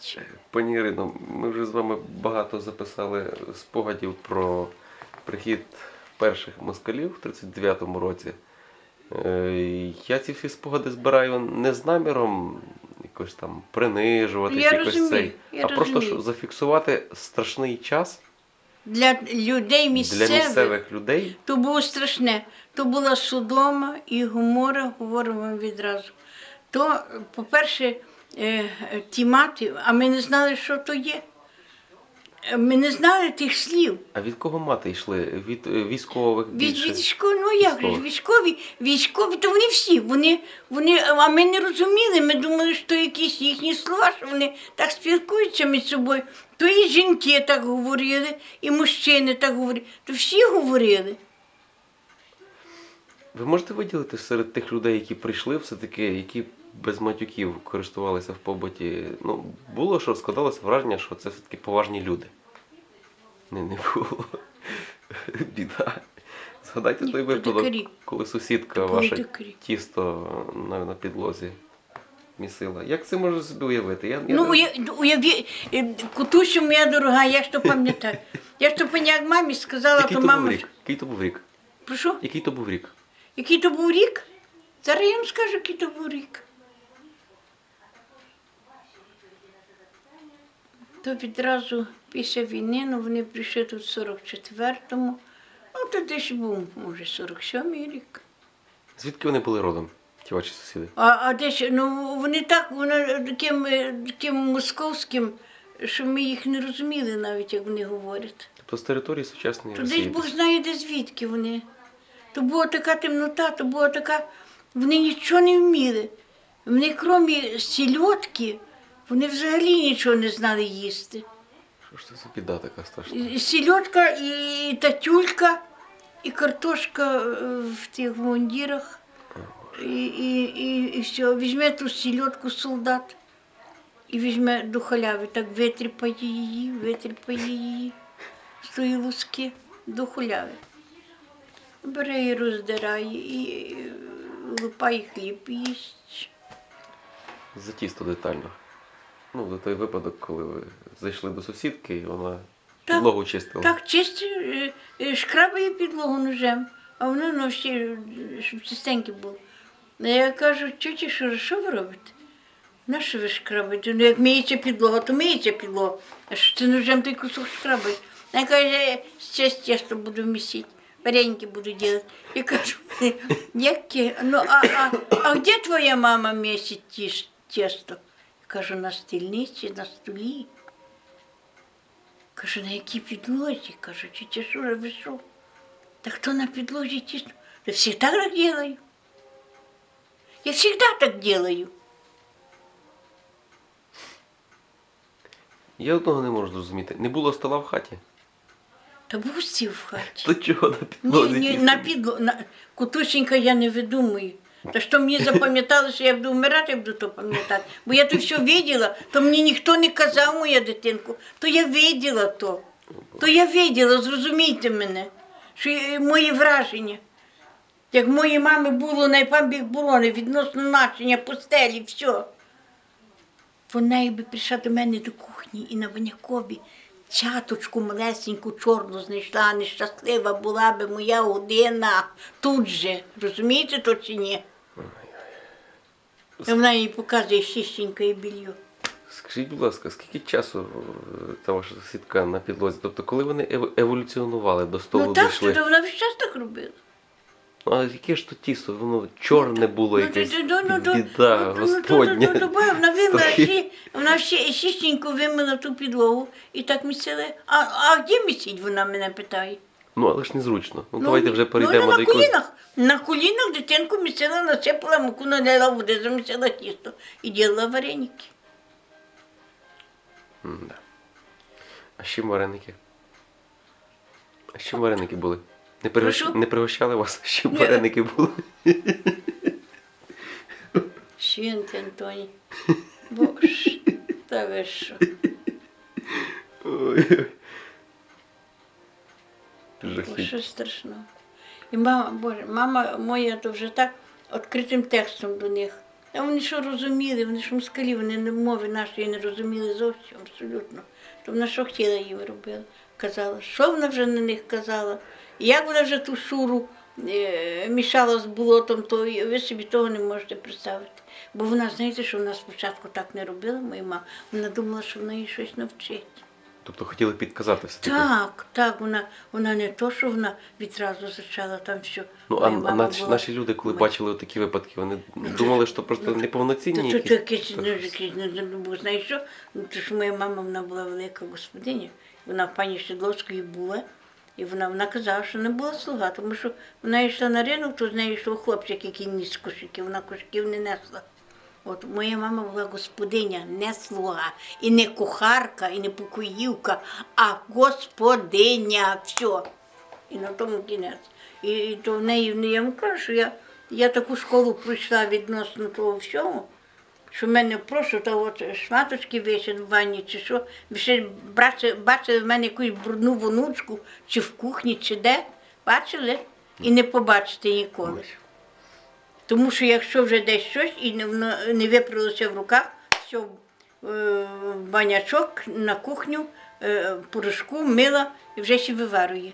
Що. Пані Ірино, ми вже з вами багато записали спогадів про прихід перших москалів в 39-му році. Е, Я ці всі спогади збираю не з наміром якось там принижувати, Я якось розумію, цей, я а просто розумію. щоб зафіксувати страшний час Для людей місцевих, для місцевих людей. то було страшне. То була Содома і Гомора, говоримо відразу. То, по-перше, е, е, ті мати, а ми не знали, що то є. Е, Ми не знали тих слів. А від кого мати йшли? Від е, військових Від більше? військові, ну як же ж, Військових. військові, військові, то вони всі, вони, вони, а ми не розуміли, ми думали, що якісь їхні слова, що вони так спілкуються між собою. То і жінки так говорили, і мужчини так говорили, то всі говорили. Ви можете виділити серед тих людей, які прийшли, все-таки, які без матюків користувалися в побуті? Ну, було, що складалося враження, що це все-таки поважні люди. Не, не було. Біда. Згадайте той випадок, коли сусідка ваша тісто на, на підлозі місила. Як це можна собі уявити? Я, я Ну, не- уя- уяві, е, Кутусю, моя дорога, я ж то пам'ятаю. Я ж то пам'ятаю, мамі сказала, Який то мама. рік? Який то був рік? Прошу? Який то був рік? Який то був рік? Зараз я вам скажу, який то був рік. То відразу після війни, ну вони прийшли тут в 44-му. Ну, то десь був, може, 47-й рік. Звідки вони були родом, ті ваші сусіди? А, а десь, ну вони так, вони таким, таким московським, що ми їх не розуміли навіть, як вони говорять. Тобто з території сучасної То десь Росії. Бог знає, де звідки вони. То була така темнота, то була така. Вони нічого не вміли. Вони, крім сільотки, вони взагалі нічого не знали їсти. Що ж це за біда така страшна? Сільотка і татюлька, і картошка е, в тих мундірах. І, і, і, і все. Візьме ту сільотку солдат і візьме до халяви, так витріпає її, витріпає її з тої луски до халяви. Бере і роздирає, і лупає хліб і їсть. За тісто детально. Ну, за той випадок, коли ви зайшли до сусідки, і вона Так, підлогу чистила. Так, чисті, е, е, шкрабає підлогу ножем, а воно ну, ще, е, щоб чистеньке було. А Я кажу, тьоті, що, що ви робите? На що ви шкрабаєте? Ну, як миється підлога, то миється підлога. А що це ножем той кусок шкрабає? Я кажу, зараз тісто буду місити, вареники буду робити. Я кажу, яке? Ну, а, а, а де твоя мама місить тісто? Кажу, на стільниці, на столі. Кажу, на якій підлозі? Кажу, тетя Шура, ви що? Та хто на підлозі тісно? Я всегда так делаю. Я всегда так делаю. Я одного не можу зрозуміти. Не було стола в хаті. Та був стів в хаті. То чого на Ні, підлозі? ні, тісто? на підло, на кутусенька я не видумую. Та що мені запам'ятало, що я буду вмирати, я буду то пам'ятати. Бо я то все виділа, то мені ніхто не казав, моя дитинку, то я виділа то. То я виділа, зрозумійте мене, що мої враження. Як моїй мами було найпам'ять було не відносно начиня, постелі, все. Вона якби прийшла до мене до кухні і на ванякові чаточку малесеньку чорну знайшла, нещаслива була би моя година тут же. Розумієте то чи ні? І вона їй показує чистеньке і білье. Скажіть, будь ласка, скільки часу е, та ваша сусідка на підлозі? Тобто, коли вони ев- еволюціонували до столу Ну так, дійшли? то вона весь час так робила. Ну, а яке ж то тісто? Воно чорне було Ну, якесь. ну, Біда, ну, ну, господня. Вона вимила, ще- вона ще чистенько вимила ту підлогу і так місили. А, а де місить, вона мене питає. Ну, але ж незручно. Ну, давайте вже ну, перейдемо ну, до на якогось. колінах. На колінах дитинку місила, насипала муку, налила води, замісила тісто і ділила вареники. М-да. А чим вареники? А чим вареники були? Не, пригощ... Прошу? не пригощали вас? Чим Ні. вареники були? Свінти, Антоні. Боже, та ви що? Ой. Жахіть. Боже, страшно. І мама, Боже, мама моя то вже так відкритим текстом до них. А вони що розуміли, вони ж москалі, вони не- мови нашої не розуміли зовсім абсолютно. То вона що хотіла їм робила. Казала, що вона вже на них казала, як вона вже ту шуру е, мішала з болотом, то ви собі того не можете представити. Бо вона, знаєте, що вона спочатку так не робила, моя мама. Вона думала, що вона їй щось навчить. Тобто хотіли підказати все таки. Так, так, вона, вона не то, що вона відразу зачала там що. Ну, а, мама наші, була- наші люди, коли Ми- бачили такі випадки, вони думали, що просто неповноцінні То, то, то якісь. ну, ну, ну, знаєш що? Ну, то ж моя мама вона була велика господиня. Вона в пані Шедловської була. І вона, вона казала, що не була слуга, тому що вона йшла на ринок, то з нею йшов хлопчик, який ніс кошиків, вона кошиків не несла. От моя мама була господиня, не слуга, і не кухарка, і не покоївка, а господиня. Все. І на тому кінець. І, і то в неї, я вам кажу, що я, я таку школу пройшла відносно того всього, що в мене просто то от шматочки висять в ванні, чи що, ще бачили, в мене якусь брудну вонучку, чи в кухні, чи де. Бачили? І не побачите ніколи. Тому що якщо вже десь щось і не, не випралося в руках, все, банячок на кухню, е, порошку, мила і вже ще виварує.